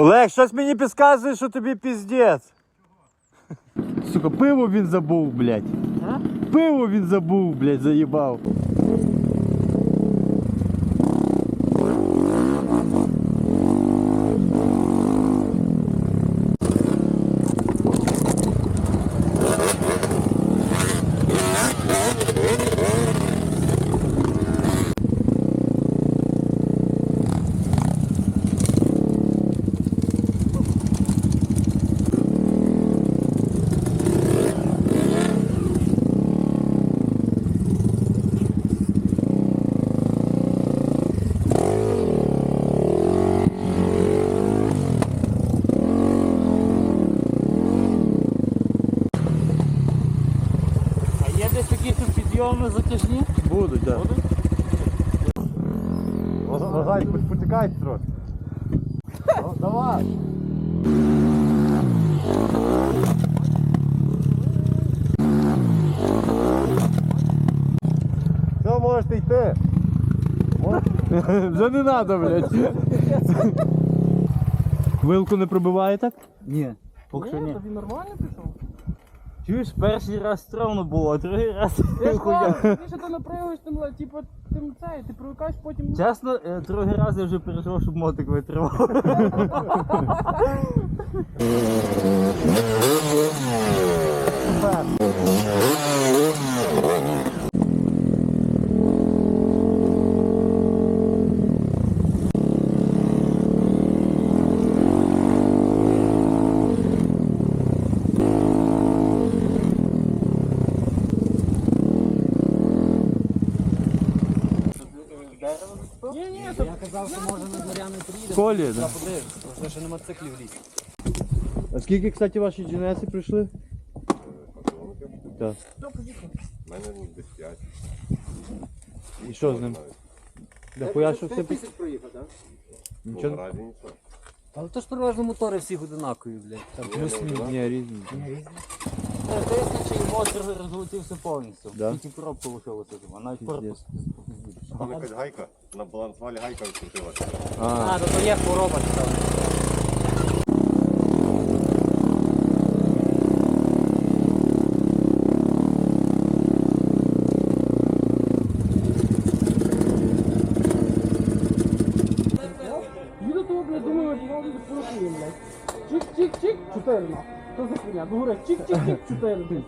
Олег, щось мені підказує, що тобі піздець. Сука, пиво він забув, блядь. Пиво він забув, блядь, заїбав. А є десь такі тут підйоми затяжні? Будуть, так. Будуть? Вважай, почекайте трохи. Ну, Давай. Все, можете йти. Вже не треба, блядь. Вилку не пробиває так? Ні. Поки що ні. Тобі нормально пішов? Чуєш, перший раз стрьомно було, а другий раз Я ж хуя. кажу, ти напрягуєш, тим, ле- типу, тим цей, ти привикаєш потім. Чесно, е, другий раз я вже переживав, щоб мотик витримав. Ні, ні, то Колі, да. подивись, що нема циклів ліс. А скільки, кстати, ваші джинеси прийшли? Так. У мене десь 5. І що з ним? Да хуя, що все проїхав, так? Нічого. Але то ж переважно мотори всіх одинакові, блядь. Там Плюс-мінус. Ні, різні. Вияснив, чи мотор розлетівся повністю. Да? Тільки коробка лишилася там, а навіть Пиздец. корпус. Там якась гайка, на балансвалі гайка відкрутилася. А, А, то то є хвороба, там. Їду того, блядь, думаю, вам порахуємо, блядь. Чик-чик-чик, чотири на. Що за хуйня? Ну, говорить, чик-чик-чик, чотири. блядь.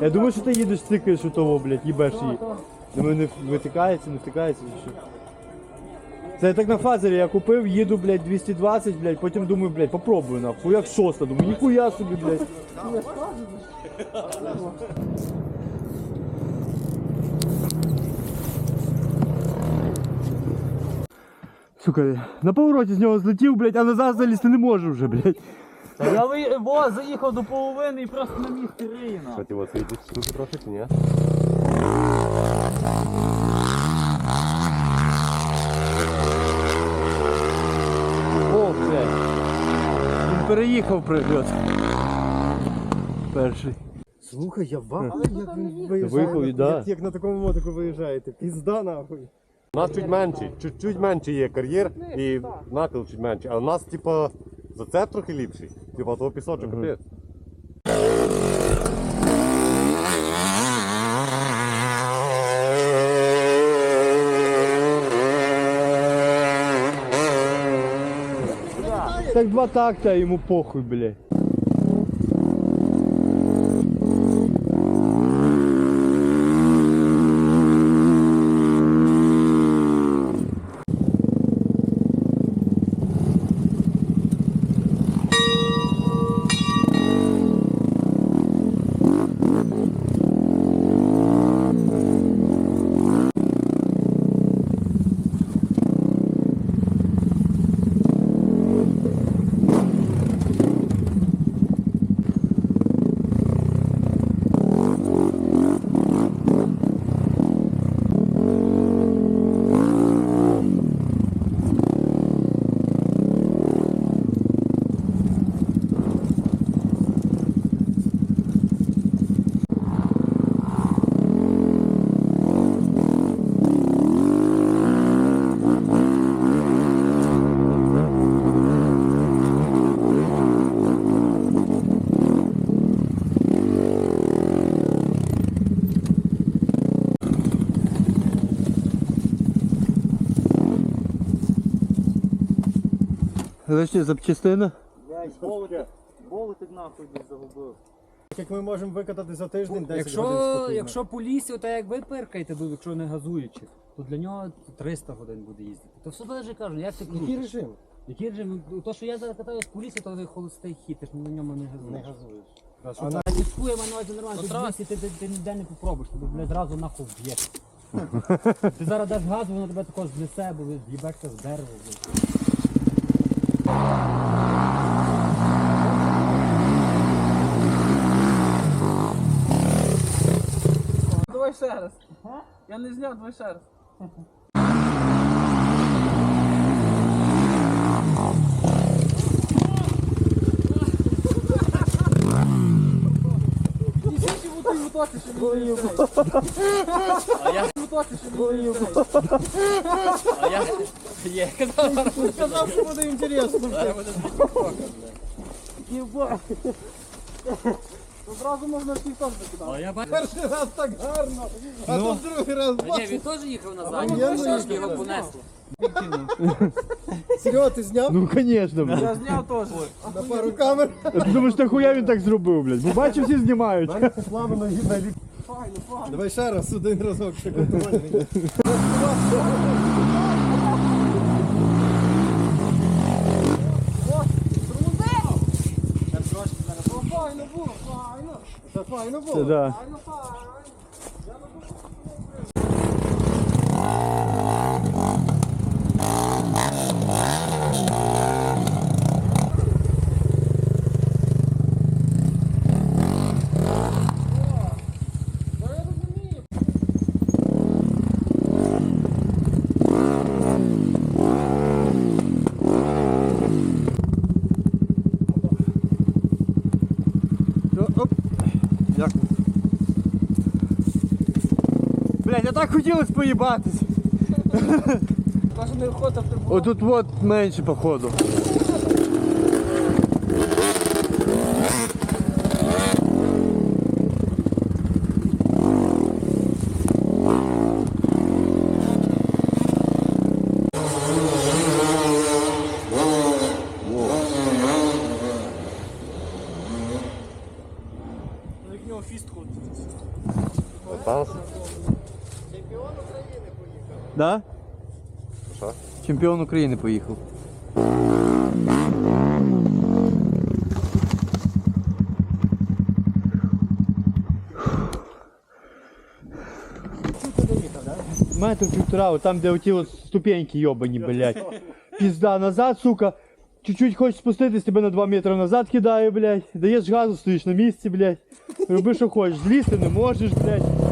Я думаю, що ти їдеш цикаєш у того, блядь, їбеш її. Думаю, не витикається, не втикається чи. Це я так на фазері я купив, їду, блядь, 220, блядь, потім думаю, блядь, попробую нахуй, як шоста, думаю, ніхуя собі, блядь. Сука, на повороті з нього злетів, блядь, а назад залізти не можу вже, блядь. Я ви- во, заїхав до половини і просто на місці риїна. Кстати, от світить тут трохи ні? О, блядь. Він переїхав прильот. Перший. Слухай, я вахую, як він Виїхав, виїжджає. да. Як, як на такому мотику виїжджаєте. Пізда нахуй. У нас чуть менший, чуть-чуть менший є кар'єр і накил чуть менший. А у нас, типа, зацеп трохи ліпший. Типа того пісочок капець. Так два такта, ему похуй, блядь. Лишня запчастина. Блядь, болотик, болотик нахуй десь загубив. Як ми можемо викатати за тиждень 10 годин Якщо, спокійно. якщо по лісі, то як ви пиркаєте, якщо не газуючи, то для нього 300 годин буде їздити. То все залежить кажу, як ти Який крутиш. режим? Який режим? Ну, То, що я зараз катаюсь по лісі, то холостий хід, ти ж на ньому не Не газуєш. газуєш. А на ліску я маю на нормально, тут в лісі ти, ти, ти ніде не попробуєш, тобі блядь, зразу нахуй вб'є. Ти зараз даш газу, воно тебе також знесе, бо з'їбешся з дерева. блядь. Ще раз. Я не зняв, давай ще раз. А я, а я, я казав, Сказав, що буде інтересно. Одразу можна всіх теж закидати. А я бачу, Перший раз так гарно, а тут другий раз ні, бачиш. він теж їхав назад, ну, він я не трошки їхав. його понесло. Серега, ти зняв Ну, звісно, блядь. Я зняв теж. на пару камер? Ти думаєш, нахуя він так зробив, блядь? Бо бачив, всі знімають. Давай ще раз, один разок, ще контрольний. Файно. Це файно Це було. да. Файно, Блядь, а так хотілося поїбатись. Каже, не охота в трибуну. Отут от менше, походу. Як в нього фіст ходить. Танц? Да? Що? Чемпіон України поїхав. Метр півтора, от там, де оті от ступеньки йобані, блядь. Пізда назад, сука. Чуть-чуть хочеш спуститись, тебе на 2 метри назад кидає, блядь. Даєш газу, стоїш на місці, блядь. Роби, що хочеш. Злізти не можеш, блядь.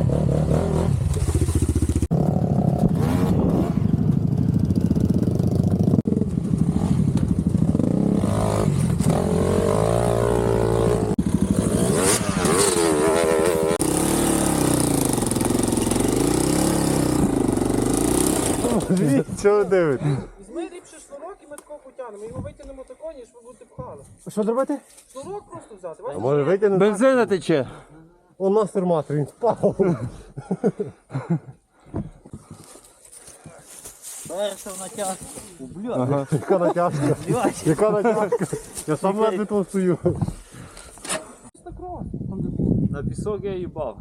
Чого дивитесь? Візьми ліпше шнурок і ми такого потягнемо. Його витягнемо тако, ніж ви будете пхали. Що зробити? Шнурок просто взяти. А може витягнути? Бензина тече. У нас терматор, він впав. Перша в натяжку. Блядь, Яка натяжка? блядь. Яка натяжка? Я сам ледве тут стою. Це крос. Там де було. На пісок я їбав.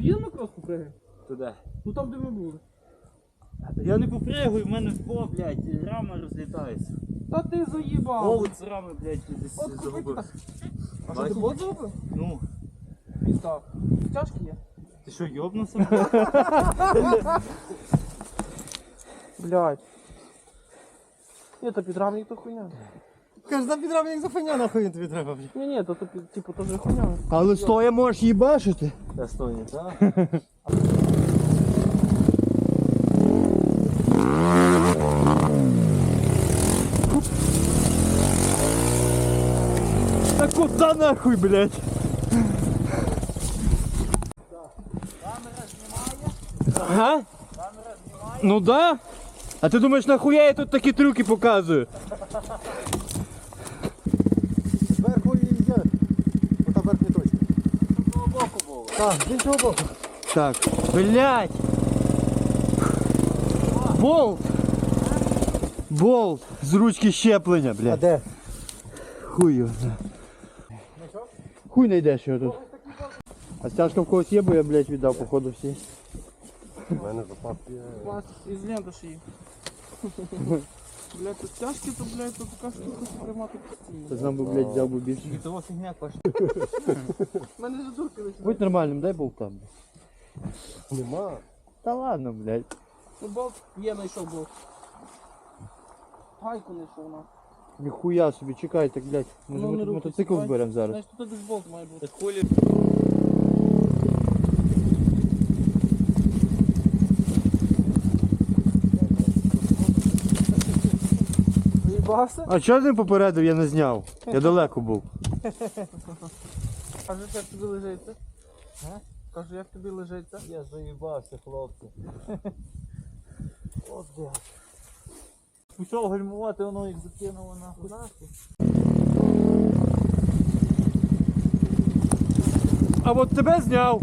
Є на крос попригай? Туди. Ну там де ми були. Я не попригую, в мене во, блядь, рама розлітається. Та ти заїбав. Овоць з рами, блядь, десь От купи загубив. А що ти бот зробив? Ну, Пізда. Тяжкі є. ти що, йобнувся? Блядь. Ні, то підрамник то хуйня. Каже, за підрамник за феня нахуй він тобі треба. блін. Ні, ні, то, то під- типу, то вже хуйня. Але стоя можеш їбашити. Я стою, так? куда нахуй, блядь? Ага? Ну да. А ти думаєш, нахуя я тут такі трюки показую? Зверху і є. Ота верхня точка. Так, з іншого боку. Так, блядь. Болт. Болт з ручки щеплення, А блядь. де? Хуй його знає. Хуй знайдеш його тут. А стяжка в когось є, бо я, блядь, віддав, походу, всі. У мене запас є. Клас, із лента шиї. Блядь, тут тяжкі, то, блядь, то така штука тримати постійно. Та знав би, блядь, взяв би більше. І того фігня коштує. У мене вже дурки лише. Будь нормальним, дай болта. блядь. Нема. Та ладно, блядь. Ну, болт є, знайшов болт. Гайку знайшов, на. Ніхуя собі, чекайте, блядь. Може Ну, ми тут мотоцикл зберемо зараз. Значить, тут десь має бути. Хулі. Заїбався? А чого ти не попередив, я не зняв. Я далеко був. Кажу, як тобі лежиться? Кажу, як тобі лежиться? Я заїбався, хлопці. От де. Пішов гальмувати, воно їх закинуло нахуй. А от тебе зняв.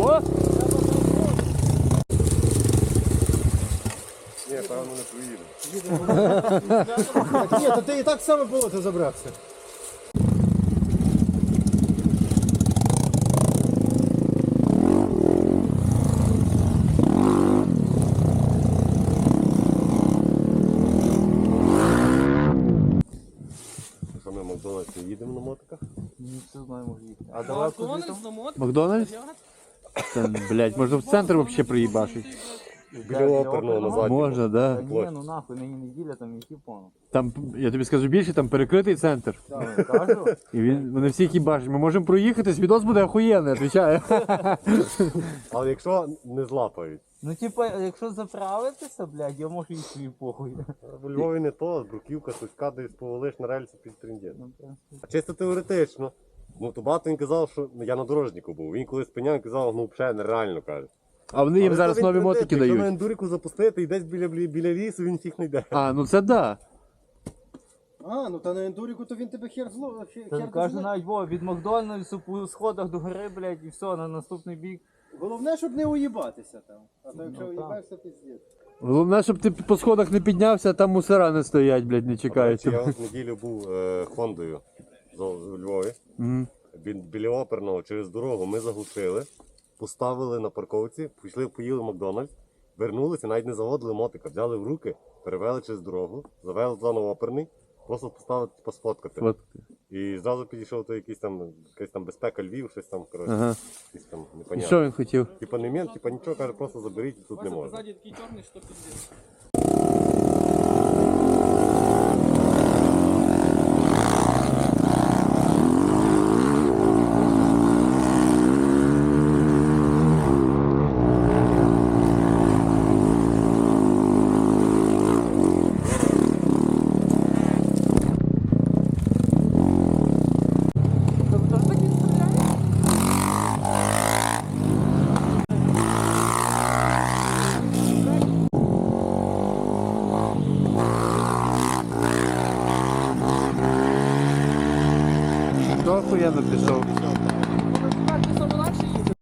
О! Ні, певно не поїду. Ні, то ти і так саме було, ти забрався. Що ми їдемо на мотиках? Ні, все знаємо їхати. А Давай, далеко Макдональдс? Та, блядь, можна в центр взагалі приїбашить. Біля оперного на задньому. Можна, да. Та ні, ну нахуй, нині неділя, там які пону. Там, я тобі скажу більше, там перекритий центр. Кажу. І він, вони всі їбашать. Ми можемо проїхати, відос буде охуєнний, відповідаю. Але якщо не злапають. Ну типа, якщо заправитися, блядь, я можу і свій похуй. В Львові не то, бруківка, суська, десь повалиш на рельсі під трендєт. Ну. А чисто теоретично. Ну, то багато він казав, що ну, я на дорожнику був. Він коли спиняв, казав, ну взагалі нереально каже. А вони їм Але зараз то він нові трендець, мотики Якщо на дають. ендуріку запустити і десь біля, біля, біля лісу, він всіх знайде. А, ну це да. А, ну та на ендуріку, то він тебе хер зло. хер- Та хер Каже дожне. навіть Вова, від Макдональдсу по сходах до гори, блядь, і все, на наступний бік. Головне, щоб не уїбатися там. А то якщо Ну, так. уїбаєшся, піздець. Головне, щоб ти по сходах не піднявся, а там мусора не стоять, блядь, не чекають. Я от неділю був е, Хондою в Львові. Мгм. Бі- Біля оперного через дорогу ми заглушили, поставили на парковці, пішли, поїли Макдональдс, вернулися, навіть не заводили мотика, взяли в руки, перевели через дорогу, завели туди на оперний, просто поставили типу, сфоткати. Фоткати. І зразу підійшов то якийсь там, якась там безпека Львів, щось там, коротше, Ага. якийсь там І непонятно. що він хотів? Типа не мент, типа нічого, каже, просто заберіть, тут не можна. позаді такий чорний, що піздець.